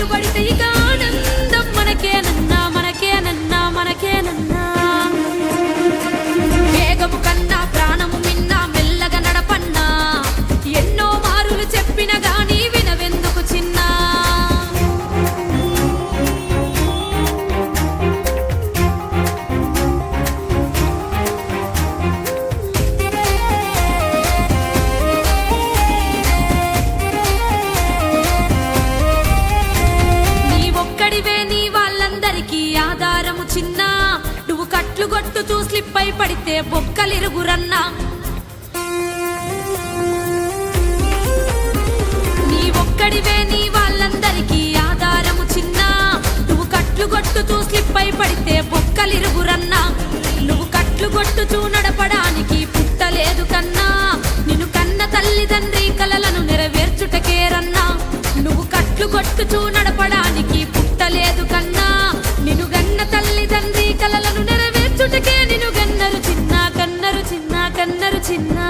మాటకు కట్టుబడితే బొక్కలిరుగురన్నా నీ ఒక్కడివే నీ వాళ్ళందరికీ ఆధారము చిన్న. నువ్వు కట్లు కొట్టుతూ స్లిప్ అయి పడితే బొక్కలిరుగురన్నా. నువ్వు కట్లు కొట్టుచూ నడపడానికి పుట్టలేదు కన్నా. నిన్ను కన్న తల్లిదండ్రి చిన్న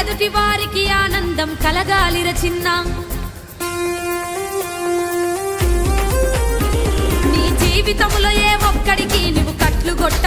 ఎదుటి వారికి ఆనందం కలగాలిర చిన్న. నీ జీవితంలో ఏ ఒక్కడికి నువ్వు కట్లు కొట్ట